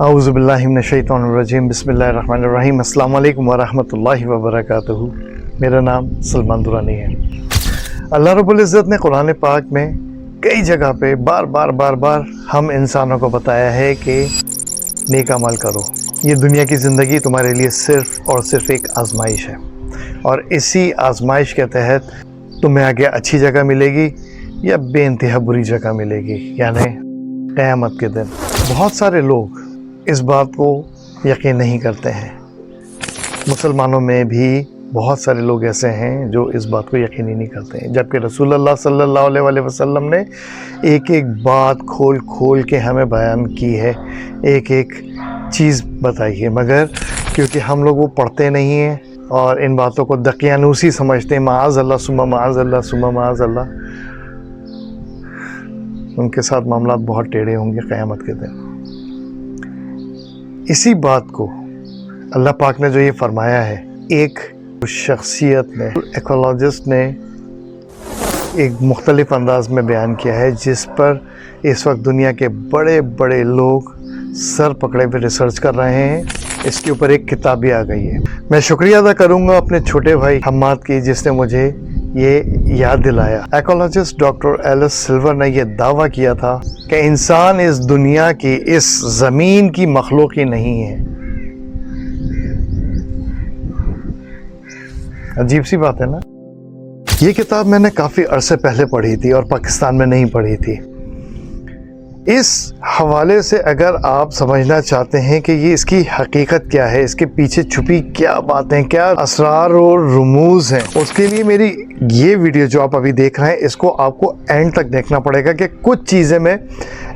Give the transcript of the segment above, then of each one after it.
आउज़बिल्लिनशैतरजीम बसमीम अल्लाम वरहमतुल्लाहि वबरकातुहू मेरा नाम सलमान दुरानी है। अल्लाह रब्बुल इज़्ज़त ने कुरान पाक में कई जगह पे बार बार बार बार हम इंसानों को बताया है कि नेक अमल करो। ये दुनिया की ज़िंदगी तुम्हारे लिए सिर्फ़ और सिर्फ़ एक आजमाइश है। और इसी आजमाइश के तहत तुम्हें आगे अच्छी जगह मिलेगी या बेानतहा बुरी जगह मिलेगी, यानी क़यामत के दिन। बहुत सारे लोग इस बात को यकीन नहीं करते हैं। मुसलमानों में भी बहुत सारे लोग ऐसे हैं जो इस बात को यकीन ही नहीं करते हैं। जबकि रसूलुल्लाह सल्लल्लाहु अलैहि वसल्लम ने एक एक बात खोल खोल के हमें बयान की है। एक एक चीज़ बताई है। मगर क्योंकि हम लोग वो पढ़ते नहीं हैं और इन बातों को दकियानूसी समझते हैं माज अल्लाह सुमा माज अल्लाह सुबह माज अल्लाह उनके साथ मामला बहुत टेढ़े होंगे क़यामत के दिन। इसी बात को अल्लाह पाक ने जो ये फरमाया है, एक शख्सियत ने एकोलॉजिस्ट ने एक मुख्तलिफ़ अंदाज में बयान किया है, जिस पर इस वक्त दुनिया के बड़े बड़े लोग सर पकड़े हुए रिसर्च कर रहे हैं। इसके ऊपर एक किताब भी आ गई है। मैं शुक्रिया अदा करूँगा अपने छोटे भाई हम्माद की, जिसने मुझे ये याद दिलाया। एकोलॉजिस्ट डॉक्टर एलिस सिल्वर ने यह दावा किया था कि इंसान इस दुनिया की, इस ज़मीन की मखलूक ही नहीं है। अजीब सी बात है ना? ये किताब मैंने काफ़ी अरसे पहले पढ़ी थी और पाकिस्तान में नहीं पढ़ी थी। इस हवाले से अगर आप समझना चाहते हैं कि ये इसकी हकीकत क्या है, इसके पीछे छुपी क्या बातें, क्या असरार और रमूज हैं, उसके लिए मेरी ये वीडियो जो आप अभी देख रहे हैं, इसको आपको एंड तक देखना पड़ेगा कि कुछ चीज़ें मैं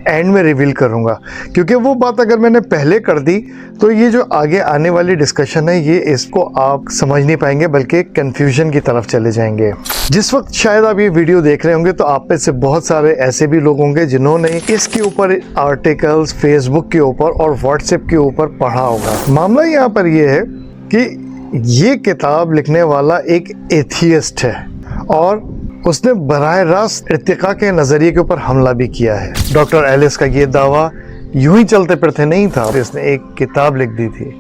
एंड में रिवील करूँगा। क्योंकि वो बात अगर मैंने पहले कर दी तो ये जो आगे आने वाली डिस्कशन है, ये इसको आप समझ नहीं पाएँगे, बल्कि कन्फ्यूज़न की तरफ़ चले जाएँगे। जिस वक्त शायद आप ये वीडियो देख रहे होंगे तो आप में से बहुत सारे ऐसे भी लोग होंगे जिन्होंने इसके ऊपर आर्टिकल्स फेसबुक के ऊपर और व्हाट्सएप के ऊपर पढ़ा होगा। मामला यहाँ पर यह है कि ये किताब लिखने वाला एक एथियस्ट है। और उसने बरह रास्त इरतका के नज़रिए के ऊपर हमला भी किया है। डॉक्टर एलिस का ये दावा यूँ ही चलते फिरते नहीं था। इसने एक किताब लिख दी थी,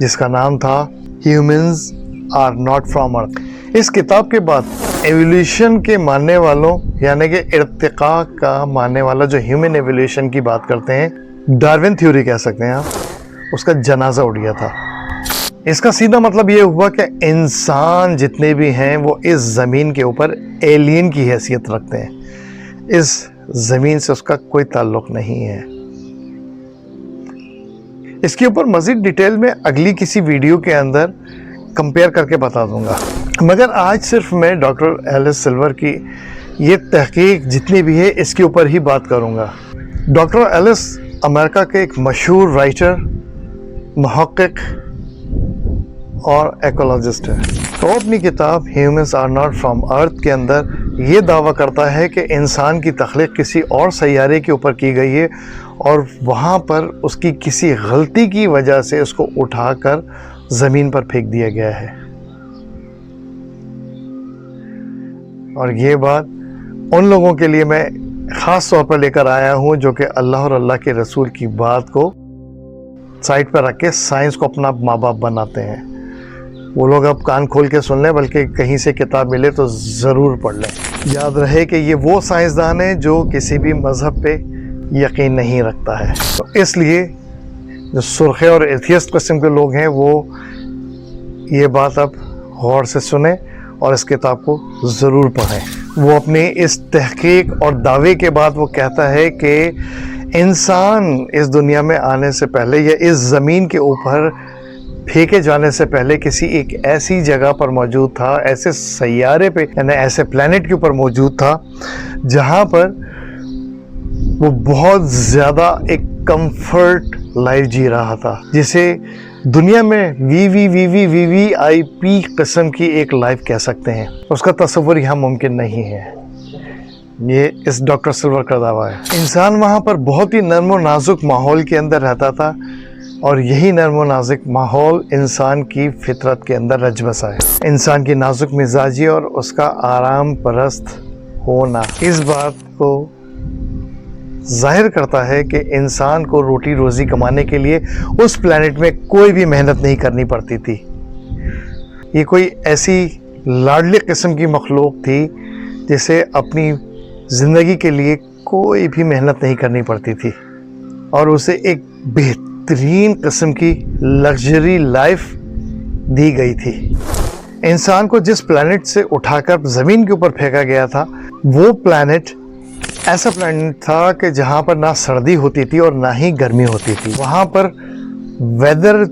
जिसका नाम था humans are not from earth इस किताब के बाद एवोल्यूशन के मानने वालों, यानी कि इरतका का मानने वाला जो ह्यूमन एवोल्यूशन की बात करते हैं डार्विन थ्योरी कह सकते हैं आप, उसका जनाजा उठ गया था। इसका सीधा मतलब ये हुआ कि इंसान जितने भी हैं, वो इस ज़मीन के ऊपर एलियन की हैसियत रखते हैं। इस ज़मीन से उसका कोई ताल्लुक नहीं है। इसके ऊपर मज़ीद डिटेल में अगली किसी वीडियो के अंदर कंपेयर करके बता दूँगा। मगर आज सिर्फ़ मैं डॉक्टर एलिस सिल्वर की ये तहकीक जितनी भी है, इसके ऊपर ही बात करूँगा। डॉक्टर एलिस अमेरिका के एक मशहूर राइटर महक़ और एकोलॉजिस्ट है। तो अपनी किताब humans are not from earth के अंदर ये दावा करता है कि इंसान की तख्लीक किसी और सैारे के ऊपर की गई है और वहाँ पर उसकी किसी गलती की वजह से उसको उठाकर ज़मीन पर फेंक दिया गया है। और ये बात उन लोगों के लिए मैं ख़ास तौर पर लेकर आया हूँ जो कि अल्लाह और अल्लाह के रसूल की बात को साइड पर रख के साइंस को अपना माँ बाप बनाते हैं। वो लोग अब कान खोल के सुन लें, बल्कि कहीं से किताब मिले तो ज़रूर पढ़ लें। याद रहे कि ये वो साइंसदान है जो किसी भी मज़हब पे यकीन नहीं रखता है। तो इसलिए जो सुरखे और एथियस्ट कस्म के लोग हैं, वो ये बात अब गौर से सुने और इस किताब को ज़रूर पढ़ें। वो अपने इस तहकीक और दावे के बाद वो कहता है कि इंसान इस दुनिया में आने से पहले या इस ज़मीन के ऊपर फेंके जाने से पहले किसी एक ऐसी जगह पर मौजूद था, ऐसे सैारे पे, यानी ऐसे प्लानट के ऊपर मौजूद था, जहाँ पर वो बहुत ज़्यादा एक कंफर्ट लाइफ जी रहा था, जिसे दुनिया में V V V V V V, I, P कस्म की एक लाइफ कह सकते हैं। उसका तस्वर यहाँ मुमकिन नहीं है। ये इस डॉक्टर सिल्वर का दावा है। इंसान वहाँ पर बहुत ही नरम नाजुक माहौल के अंदर रहता था और यही नरम नाजुक माहौल इंसान की फितरत के अंदर रज बसा है। इंसान की नाजुक मिजाजी और उसका आराम परस्त होना इस बात को ज़ाहिर करता है कि इंसान को रोटी रोज़ी कमाने के लिए उस प्लेनेट में कोई भी मेहनत नहीं करनी पड़ती थी। ये कोई ऐसी लाडली किस्म की मखलूक थी जिसे अपनी ज़िंदगी के लिए कोई भी मेहनत नहीं करनी पड़ती थी और उसे एक बेहतरीन किस्म की लग्जरी लाइफ दी गई थी। इंसान को जिस प्लानट से उठाकर ज़मीन के ऊपर फेंका गया था, वो प्लैनेट ऐसा प्लैनेट था कि जहाँ पर ना सर्दी होती थी और ना ही गर्मी होती थी। वहाँ पर वेदर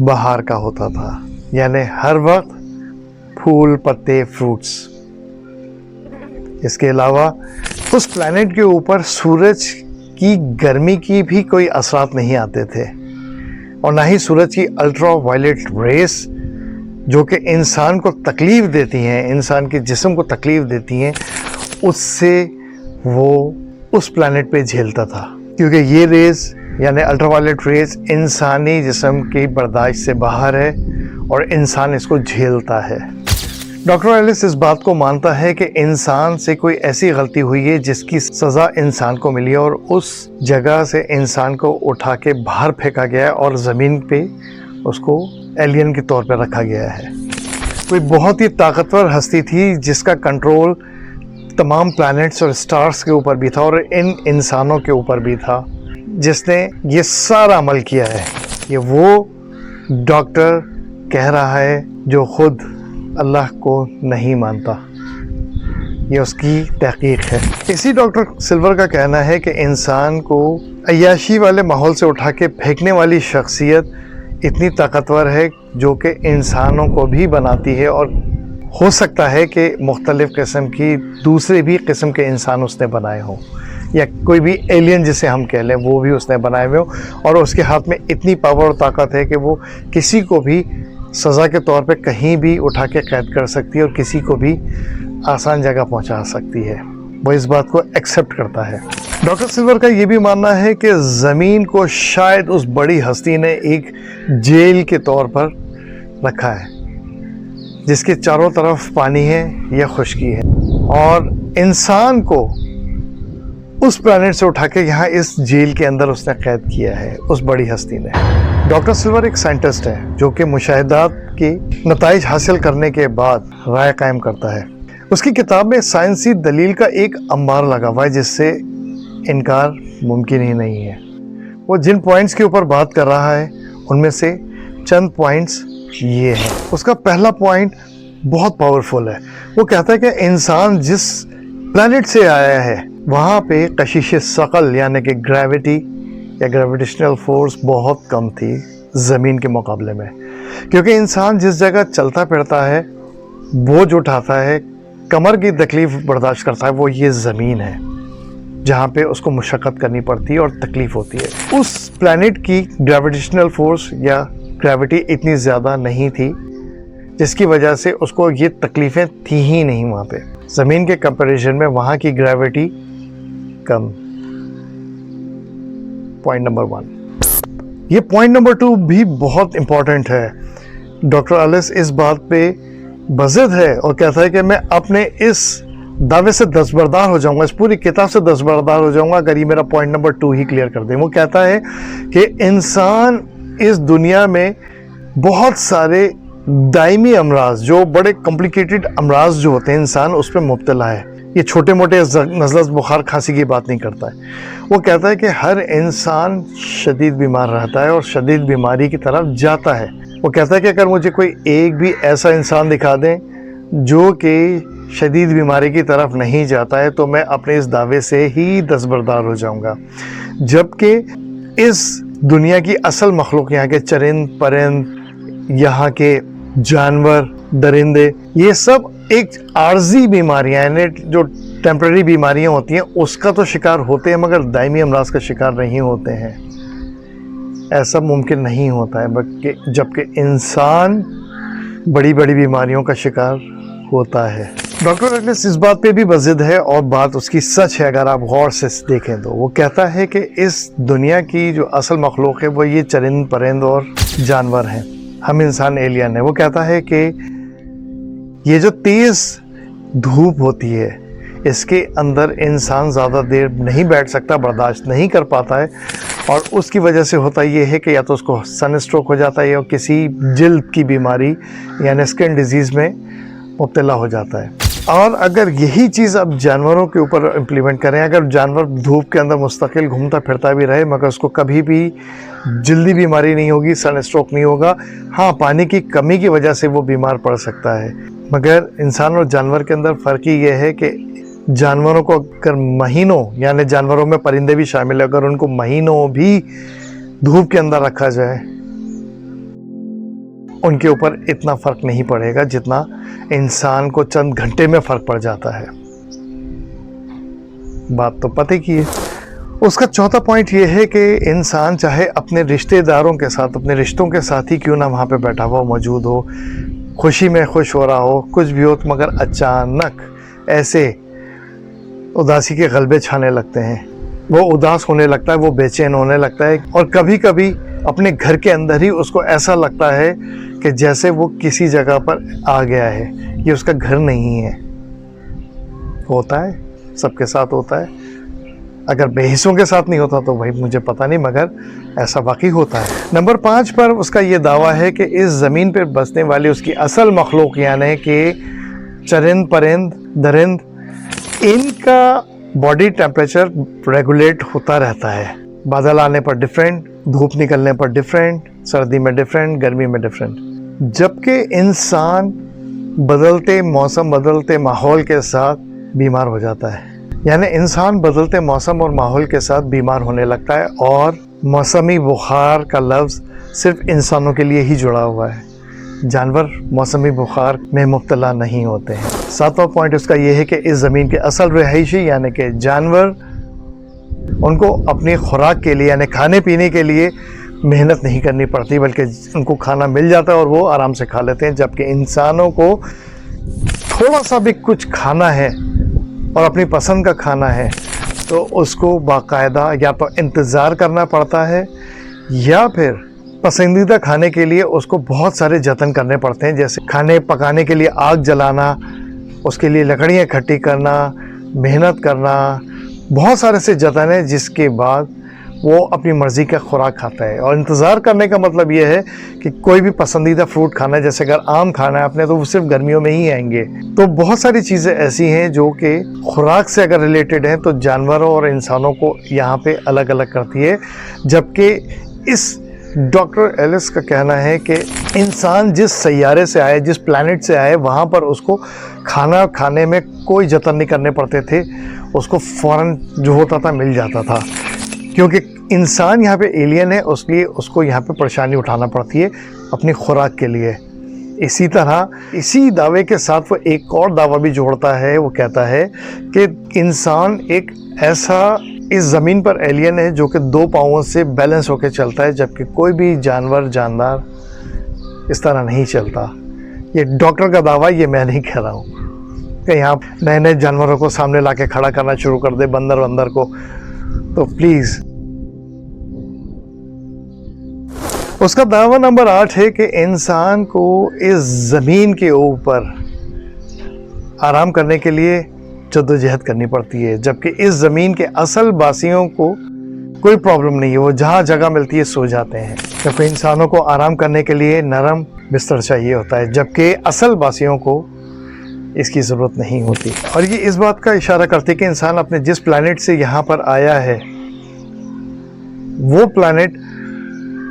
बाहर का होता था, यानी हर वक्त फूल, पत्ते फ्रूट्स इसके अलावा उस प्लैनेट के ऊपर सूरज की गर्मी की भी कोई असरात नहीं आते थे। और ना ही सूरज की अल्ट्रा वायलेट रेस जो कि इंसान को तकलीफ़ देती हैं, इंसान के जिस्म को तकलीफ़ देती हैं, उससे वो उस प्लानट पे झेलता था। क्योंकि ये रेज़ यानी अल्ट्रावायलेट रेस इंसानी जिस्म की बर्दाश्त से बाहर है और इंसान इसको झेलता है। डॉक्टर एलिस इस बात को मानता है कि इंसान से कोई ऐसी गलती हुई है जिसकी सज़ा इंसान को मिली है और उस जगह से इंसान को उठा के बाहर फेंका गया है और ज़मीन पे उसको एलियन के तौर पर रखा गया है। कोई बहुत ही ताकतवर हस्ती थी जिसका कंट्रोल तमाम प्लैनेट्स और स्टार्स के ऊपर भी था और इन इंसानों के ऊपर भी था, जिसने ये सारा अमल किया है। ये वो डॉक्टर कह रहा है जो खुद अल्लाह को नहीं मानता। यह उसकी तहकीक है। इसी डॉक्टर सिल्वर का कहना है कि इंसान को अयाशी वाले माहौल से उठा के फेंकने वाली शख्सियत इतनी ताकतवर है जो कि इंसानों को भी बनाती है और हो सकता है कि मुख्तलिफ़ किस्म की दूसरे भी किस्म के इंसान उसने बनाए हों। या कोई भी एलियन जिसे हम कह लें, वो भी उसने बनाए हुए हों। और उसके हाथ में इतनी पावर और ताकत है कि वो किसी को भी सज़ा के तौर पे कहीं भी उठा के कैद कर सकती है और किसी को भी आसान जगह पहुँचा सकती है। वो इस बात को एक्सेप्ट करता है। डॉक्टर सिल्वर का ये भी मानना है कि ज़मीन को शायद उस बड़ी हस्ती ने एक जेल के तौर पर रखा है, जिसके चारों तरफ़ पानी है या खुशकी है। और इंसान को उस प्लानट से उठा के यहाँ इस जेल के अंदर उसने कैद किया है, उस बड़ी हस्ती ने। डॉक्टर सिल्वर एक साइंटिस्ट है, जो कि मुशाहदात के नतज हासिल करने के बाद राय कायम करता है। उसकी किताब में साइंसी दलील का एक अंबार लगा हुआ है, जिससे इनकार मुमकिन ही नहीं है। वो जिन पॉइंट्स के ऊपर बात कर रहा है, उनमें से चंद पॉइंट्स ये हैं। उसका पहला पॉइंट बहुत पावरफुल है। वो कहता है कि इंसान जिस प्लानट से आया है वहाँ पे कशिश शकल यानी कि ग्रेविटी या ग्रेविटेशनल फोर्स बहुत कम थी ज़मीन के मुकाबले में। क्योंकि इंसान जिस जगह चलता फिरता है बोझ उठाता है, कमर की तकलीफ़ बर्दाश्त करता है, वो ये ज़मीन है, जहाँ पे उसको मुशक्क़त करनी पड़ती है और तकलीफ़ होती है। उस प्लानट की ग्रेविटेशनल फोर्स या ग्रेविटी इतनी ज़्यादा नहीं थी, जिसकी वजह से उसको ये तकलीफ़ें थी ही नहीं वहाँ पे। ज़मीन के कंपैरिजन में वहाँ की ग्रेविटी कम पॉइंट नंबर वन ये पॉइंट नंबर टू भी बहुत इंपॉर्टेंट है। डॉक्टर अलिस इस बात पे बजद है और कहता है कि मैं अपने इस दावे से दस्तबरदार हो जाऊँगा, इस पूरी किताब से दस्तबरदार हो जाऊँगा अगर ये मेरा पॉइंट नंबर टू ही क्लियर कर दे। वो कहता है कि इंसान इस दुनिया में बहुत सारे दायमी अमराज, जो बड़े कॉम्प्लिकेटेड अमराज जो होते हैं, इंसान उस पर मुबतला है। ये छोटे मोटे नजलस बुखार खांसी की बात नहीं करता है। वो कहता है कि हर इंसान शदीद बीमार रहता है और शदीद बीमारी की तरफ़ जाता है। वो कहता है कि अगर मुझे कोई एक भी ऐसा इंसान दिखा दें, जो कि शदीद बीमारी की तरफ़ नहीं जाता है तो मैं अपने इस दावे से ही दस्तबरदार हो जाऊँगा। जबकि इस दुनिया की असल मखलूक यहाँ के चरिंद परिंद यहाँ के जानवर, दरिंदे, ये सब एक आर्जी बीमारियाँ यानी जो टेम्प्रेरी बीमारियाँ होती हैं, उसका तो शिकार होते हैं, मगर दायमी अमराज का शिकार नहीं होते हैं। ऐसा मुमकिन नहीं होता है, बल्कि जबकि इंसान बड़ी बड़ी बीमारियों का शिकार होता है। डॉक्टर अगलेस इस बात पे भी मजिद है, और बात उसकी सच है, अगर आप गौर से देखें तो। वो कहता है कि इस दुनिया की जो असल मखलूक है, वो ये चरिंद परिंद और जानवर हैं। हम इंसान एलियन है। वो कहता है कि ये जो तेज़ धूप होती है, इसके अंदर इंसान ज़्यादा देर नहीं बैठ सकता, बर्दाश्त नहीं कर पाता है। और उसकी वजह से होता ये है कि या तो उसको सन स्ट्रोक हो जाता है या किसी जल्द की बीमारी, यानी स्किन डिज़ीज़ में मुबतला हो जाता है। और अगर यही चीज़ अब जानवरों के ऊपर इम्प्लीमेंट करें, अगर जानवर धूप के अंदर मुस्तकिल घूमता फिरता भी रहे, मगर उसको कभी भी जल्दी बीमारी नहीं होगी सन स्ट्रोक नहीं होगा हाँ पानी की कमी की वजह से वो बीमार पड़ सकता है। मगर इंसान और जानवर के अंदर फ़र्क ही ये है कि जानवरों को अगर महीनों, यानी जानवरों में परिंदे भी शामिल है, अगर उनको महीनों भी धूप के अंदर रखा जाए, उनके ऊपर इतना फ़र्क नहीं पड़ेगा जितना इंसान को चंद घंटे में फ़र्क पड़ जाता है। बात तो पते की है। उसका चौथा पॉइंट ये है कि इंसान चाहे अपने रिश्तेदारों के साथ, अपने रिश्तों के साथ ही क्यों ना वहाँ पे बैठा हुआ मौजूद हो खुशी में खुश हो रहा हो, कुछ भी हो तो मगर अचानक ऐसे उदासी के गलबे छाने लगते हैं। वो उदास होने लगता है, वो बेचैन होने लगता है और कभी कभी अपने घर के अंदर ही उसको ऐसा लगता है कि जैसे वो किसी जगह पर आ गया है। ये उसका घर नहीं है। होता है, सबके साथ होता है। अगर बेहिसों के साथ नहीं होता तो भाई मुझे पता नहीं, मगर ऐसा वाकई होता है। नंबर पाँच पर उसका ये दावा है कि इस ज़मीन पर बसने वाली उसकी असल मखलूक, यानी कि चरिंद, परिंद, दरिंद, इनका बॉडी टेम्परेचर रेगुलेट होता रहता है। बादल आने पर डिफरेंट, धूप निकलने पर डिफरेंट, सर्दी में डिफरेंट, गर्मी में डिफरेंट। जबकि इंसान बदलते, मौसम बदलते माहौल के साथ बीमार हो जाता है। यानी इंसान बदलते मौसम और माहौल के साथ बीमार होने लगता है और मौसमी बुखार का लफ्ज़ सिर्फ़ इंसानों के लिए ही जुड़ा हुआ है। जानवर मौसमी बुखार में मुबतला नहीं होते हैं। सातवां पॉइंट उसका यह है कि इस ज़मीन के असल रहायशी यानी कि जानवर उनको अपनी खुराक के लिए यानी खाने पीने के लिए मेहनत नहीं करनी पड़ती, बल्कि उनको खाना मिल जाता है और वो आराम से खा लेते हैं, जबकि इंसानों को थोड़ा सा भी कुछ खाना है और अपनी पसंद का खाना है तो उसको बाकायदा या तो इंतज़ार करना पड़ता है, या फिर पसंदीदा खाने के लिए उसको बहुत सारे जतन करने पड़ते हैं, जैसे खाने पकाने के लिए आग जलाना, उसके लिए लकड़ियाँ इकट्ठी करना, मेहनत करना, बहुत सारे से जतन है, जिसके बाद वो अपनी मर्ज़ी का खुराक खाता है। और इंतज़ार करने का मतलब ये है कि कोई भी पसंदीदा फ्रूट खाना है, जैसे अगर आम खाना है अपने तो वो सिर्फ़ गर्मियों में ही आएँगे। तो बहुत सारी चीज़ें ऐसी हैं जो कि खुराक से अगर रिलेटेड हैं तो जानवरों और इंसानों को यहाँ पे अलग अलग करती है। जबकि इस डॉक्टर एलिस का कहना है कि इंसान जिस सैारे से आए, जिस प्लानट से आए, वहाँ पर उसको खाना खाने में कोई जतन नहीं करने पड़ते थे। उसको फ़ौर जो होता था मिल जाता था। क्योंकि इंसान यहाँ पे एलियन है उसलिए उसको यहाँ पे परेशानी उठाना पड़ती है अपनी खुराक के लिए। इसी तरह, इसी दावे के साथ वो एक और दावा भी जोड़ता है, वो कहता है कि इंसान एक ऐसा इस ज़मीन पर एलियन है जो कि दो पाँवों से बैलेंस होकर चलता है, जबकि कोई भी जानवर, जानदार इस तरह नहीं चलता। ये डॉक्टर का दावा, ये मैं नहीं कह रहा हूँ कि यहाँ नए नए जानवरों को सामने ला के खड़ा करना शुरू कर दे बंदर वंदर को। तो प्लीज़ उसका दावा नंबर आठ है कि इंसान को इस ज़मीन के ऊपर आराम करने के लिए जद्दोजहद करनी पड़ती है, जबकि इस ज़मीन के असल बासियों को कोई प्रॉब्लम नहीं है, वो जहाँ जगह मिलती है सो जाते हैं। जबकि इंसानों को आराम करने के लिए नरम बिस्तर चाहिए होता है, जबकि असल बासियों को इसकी ज़रूरत नहीं होती। और ये इस बात का इशारा करती कि इंसान अपने जिस प्लानट से यहाँ पर आया है, वो प्लानट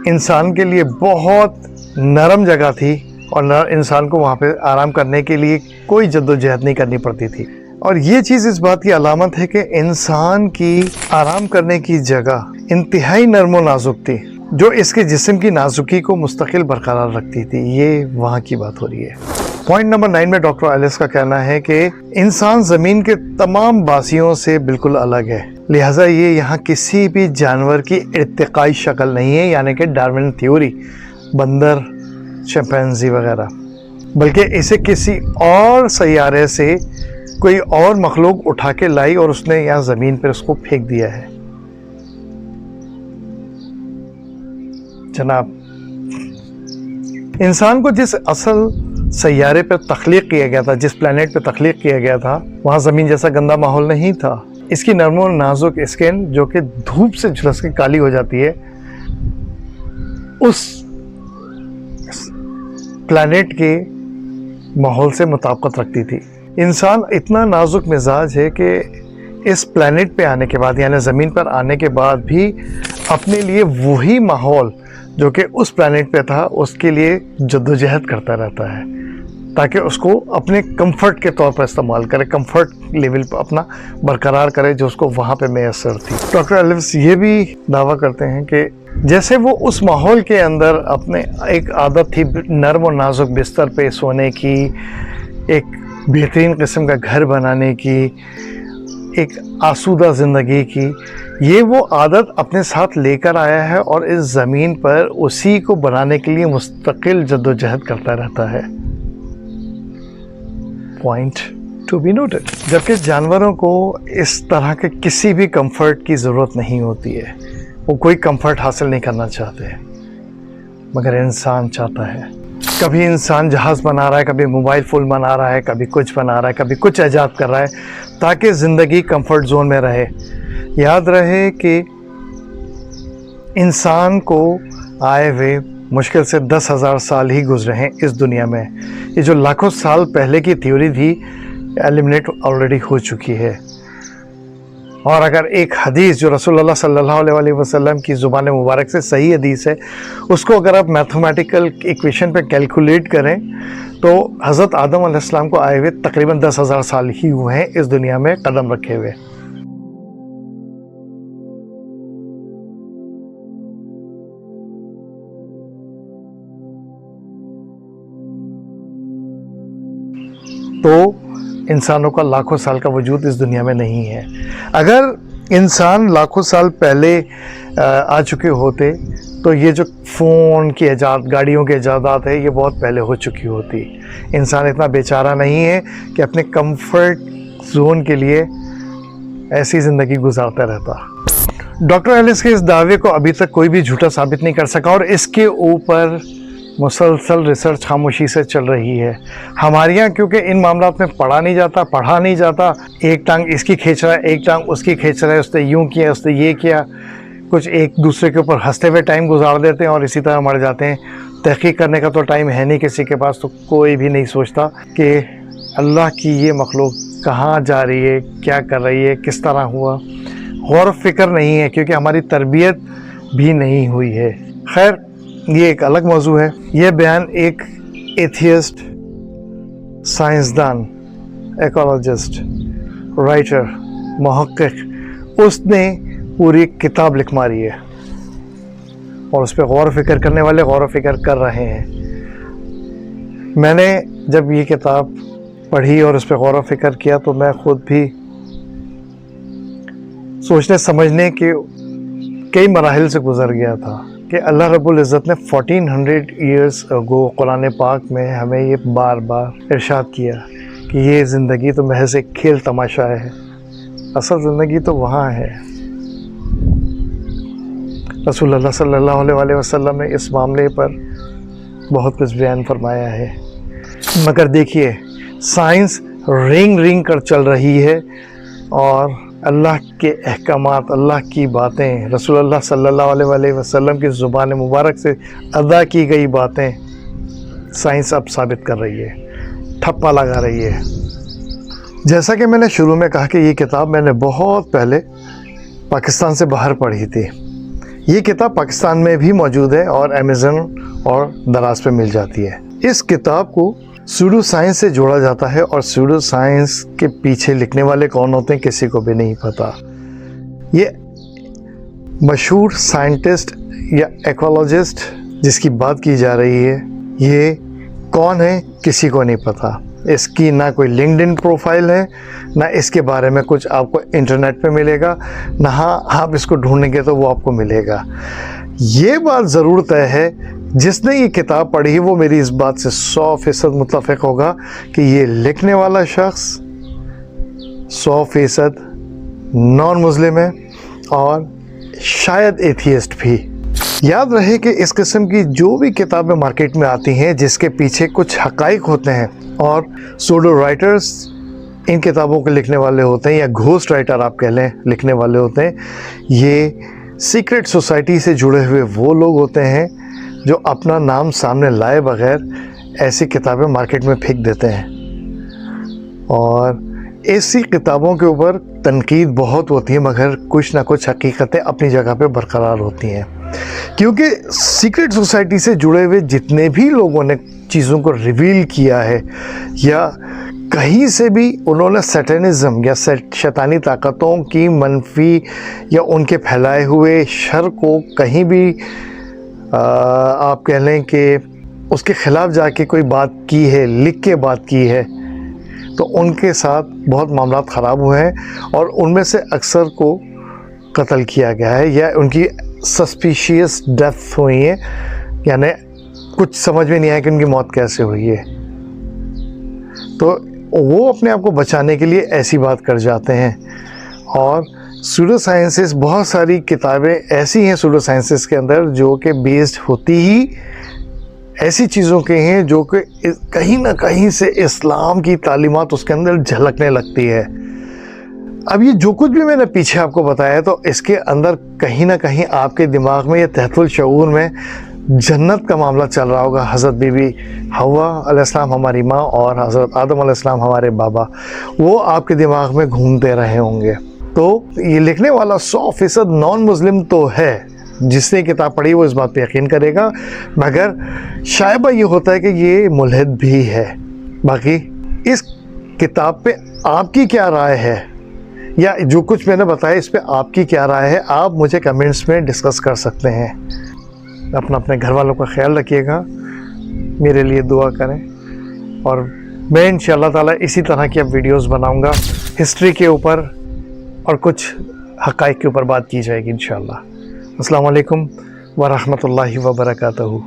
इंसान के लिए बहुत नरम जगह थी और इंसान को वहाँ पे आराम करने के लिए कोई जद्दोजहद नहीं करनी पड़ती थी। और ये चीज़ इस बात की अलामत है कि इंसान की आराम करने की जगह इंतहाई नरमो नाजुक थी, जो इसके जिस्म की नाजुकी को मुस्तकिल बरकरार रखती थी। ये वहाँ की बात हो रही है। पॉइंट नंबर नाइन में डॉक्टर एलिस का कहना है कि इंसान ज़मीन के तमाम बासियों से बिल्कुल अलग है। लिहाजा ये यहाँ किसी भी जानवर की इरतकाई शक्ल नहीं है, यानी कि डार्विन थ्योरी बंदर चैम्पेंजी वगैरह। बल्कि इसे किसी और सैारे से कोई और मखलूक उठा के लाई और उसने यहाँ ज़मीन पर उसको फेंक दिया है। जनाब, इंसान को जिस असल सैारे पर तख्लीक किया गया था, जिस प्लानट पर तख्लीक किया गया था, वहाँ ज़मीन जैसा गंदा माहौल नहीं था। इसकी नरम और नाजुक स्किन जो कि धूप से झुलस के काली हो जाती है, उस प्लानट के माहौल से मुताबकत रखती थी। इंसान इतना नाजुक मिजाज है कि इस प्लानट पे आने के बाद, यानी ज़मीन पर आने के बाद भी अपने लिए वही माहौल जो कि उस प्लानट पे था, उसके लिए जद्दोजहद करता रहता है, ताकि उसको अपने कंफर्ट के तौर पर इस्तेमाल करे कंफर्ट लेवल पर अपना बरकरार करे, जो उसको वहाँ पे मैसर थी। डॉक्टर एलिव्स ये भी दावा करते हैं कि जैसे वो उस माहौल के अंदर अपने एक आदत थी नरम और नाजुक बिस्तर पे सोने की, एक बेहतरीन किस्म का घर बनाने की एक आसूदा ज़िंदगी की। ये वो आदत अपने साथ लेकर आया है और इस ज़मीन पर उसी को बनाने के लिए मुस्तकिल जद्दोजहद करता रहता है। पॉइंट टू बी नोटेड जबकि जानवरों को इस तरह के किसी भी कंफर्ट की ज़रूरत नहीं होती है। वो कोई कंफर्ट हासिल नहीं करना चाहते। मगर इंसान चाहता है। कभी इंसान जहाज़ बना रहा है, कभी मोबाइल फ़ोन बना रहा है, कभी कुछ बना रहा है, कभी कुछ ईजाद कर रहा है। ताकि ज़िंदगी कंफर्ट जोन में रहे। याद रहे कि इंसान को आए हुए मुश्किल से दस हज़ार साल ही गुजरे हैं इस दुनिया में। ये जो लाखों साल पहले की थ्योरी थी एलिमिनेट ऑलरेडी हो चुकी है। और अगर एक हदीस जो रसूलुल्लाह सल्लल्लाहु अलैहि वसल्लम की ज़ुबान मुबारक से सही हदीस है, उसको अगर आप मैथमेटिकल इक्वेशन पे कैलकुलेट करें तो हज़रत आदम आसमाम को आए हुए तकरीबन दस हज़ार साल ही हुए हैं इस दुनिया में कदम रखे हुए। तो इंसानों का लाखों साल का वजूद इस दुनिया में नहीं है। अगर इंसान लाखों साल पहले आ चुके होते तो ये जो फ़ोन की ईजाद, गाड़ियों के ईजादात है, ये बहुत पहले हो चुकी होती। इंसान इतना बेचारा नहीं है कि अपने कंफर्ट जोन के लिए ऐसी ज़िंदगी गुजारता रहता। डॉक्टर एलिस के इस दावे को अभी तक कोई भी झूठा साबित नहीं कर सका और इसके ऊपर मुसलसल रिसर्च खामोशी से चल रही है। हमारे यहाँ क्योंकि इन मामला में पढ़ा नहीं जाता, पढ़ा नहीं जाता। एक टांग इसकी खींच रहा है, एक टांग उसकी खींच रहा है, उसने यूँ किया, उसने ये किया। कुछ एक दूसरे के ऊपर हँसते हुए टाइम गुजार देते हैं और इसी तरह मर जाते हैं। तहकीक करने का तो टाइम है नहीं किसी के पास तो कोई भी नहीं सोचता कि अल्लाह की ये मखलूक कहाँ जा रही है, क्या कर रही है, किस तरह हुआ। गौर फ़िक्र नहीं है, क्योंकि हमारी तरबियत भी नहीं हुई है। खैर, ये एक अलग मौजू है। ये बयान एक एथियस्ट साइंसदान एकोलॉजिस्ट राइटर महक्क उसने पूरी किताब लिख मारी है। और उस पर गौर फ़िक्र करने वाले गौर फ़िक्र कर रहे हैं। मैंने जब ये किताब पढ़ी और उस पर गौर फ़िक्र किया तो मैं खुद भी सोचने समझने के कई मराहल से गुज़र गया था कि अल्लाह रब्बुल इज़्ज़त ने 1400 हंड्रेड ईयर्स गो कुरान पाक में हमें ये बार बार इरशाद किया कि ये ज़िंदगी तो महज एक खेल तमाशा है। असल ज़िंदगी तो वहाँ है। रसूल सल्लल्लाहु अलैहि वसल्लम ने इस मामले पर बहुत कुछ बयान फरमाया है। मगर देखिए, साइंस रिंग रिंग कर चल रही है और अल्लाह के अहकाम अल्लाह की बातें, रसूलुल्लाह सल्लल्लाहु अलैहि की ज़ुबान मुबारक से अदा की गई बातें साइंस अब साबित कर रही है, ठप्पा लगा रही है। जैसा कि मैंने शुरू में कहा कि ये किताब मैंने बहुत पहले पाकिस्तान से बाहर पढ़ी थी। ये किताब पाकिस्तान में भी मौजूद है और अमेज़न और दराज पे मिल जाती है। इस किताब को सूडो साइंस से जोड़ा जाता है और सूडो साइंस के पीछे लिखने वाले कौन होते हैं किसी को भी नहीं पता। ये मशहूर साइंटिस्ट या एक्वालॉजिस्ट जिसकी बात की जा रही है, ये कौन है किसी को नहीं पता। इसकी ना कोई लिंकड प्रोफ़ाइल है, ना इसके बारे में कुछ आपको इंटरनेट पे मिलेगा, ना हाँ आप इसको ढूंढेंगे तो वो आपको मिलेगा। ये बात ज़रूर तय है, जिसने ये किताब पढ़ी वो मेरी इस बात से सौ फ़ीसद मुतफ़ होगा कि ये लिखने वाला शख्स सौ फ़ीसद नॉन मुस्लिम है और शायद एथियस्ट भी। याद रहे कि इस किस्म की जो भी किताबें मार्केट में आती हैं, जिसके पीछे कुछ हकाइक होते हैं और सोडो राइटर्स इन किताबों को लिखने वाले होते हैं या घोस्ट राइटर आप कह लें, लिखने वाले होते हैं, ये सीक्रेट सोसाइटी से जुड़े हुए वो लोग होते हैं जो अपना नाम सामने लाए बगैर ऐसी किताबें मार्केट में फेंक देते हैं। और ऐसी किताबों के ऊपर तनकीद बहुत होती है, मगर कुछ ना कुछ हकीकतें अपनी जगह पे बरकरार होती हैं। क्योंकि सीक्रेट सोसाइटी से जुड़े हुए जितने भी लोगों ने चीज़ों को रिवील किया है या कहीं से भी उन्होंने सैटनिज़म या शैतानी ताकतों की मनफी या उनके फैलाए हुए शर को कहीं भी आ, आप कह लें कि उसके ख़िलाफ़ जाके कोई बात की है लिख के बात की है तो उनके साथ बहुत मामला ख़राब हुए हैं और उनमें से अक्सर को कत्ल किया गया है या उनकी सस्पिशियस डेथ हुई है। यानी कुछ समझ में नहीं आया कि उनकी मौत कैसे हुई है। तो वो अपने आप को बचाने के लिए ऐसी बात कर जाते हैं। और सूडो साइंसेस बहुत सारी किताबें ऐसी हैं सूडो साइंसेस के अंदर जो कि बेस्ड होती ही ऐसी चीज़ों के हैं जो कि कहीं ना कहीं से इस्लाम की तालीमत उसके अंदर झलकने लगती है। अब ये जो कुछ भी मैंने पीछे आपको बताया तो इसके अंदर कहीं ना कहीं आपके दिमाग में या तहतुल शूर में जन्नत का मामला चल रहा होगा। हज़रत बीबी हवा अलैहिस्सलाम हमारी माँ और हज़रत आदम अलैहिस्सलाम हमारे बाबा, वो आपके दिमाग में घूमते रहे होंगे। तो ये लिखने वाला सौ फ़ीसद नॉन मुस्लिम तो है, जिसने किताब पढ़ी वो इस बात पे यकीन करेगा। मगर शायबा ये होता है कि ये मुलहद भी है। बाकी इस किताब पे आपकी क्या राय है? या जो कुछ मैंने बताया, इस पर आपकी क्या राय है, आप मुझे कमेंट्स में डिस्कस कर सकते हैं। अपना अपने घर वालों का ख्याल रखिएगा, मेरे लिए दुआ करें। और मैं इन ताला इसी तरह की अब वीडियोस बनाऊँगा हिस्ट्री के ऊपर और कुछ हक़ के ऊपर बात की जाएगी इन अस्सलाम वालेकुम व रहमतुल्लाहि व बरकातहू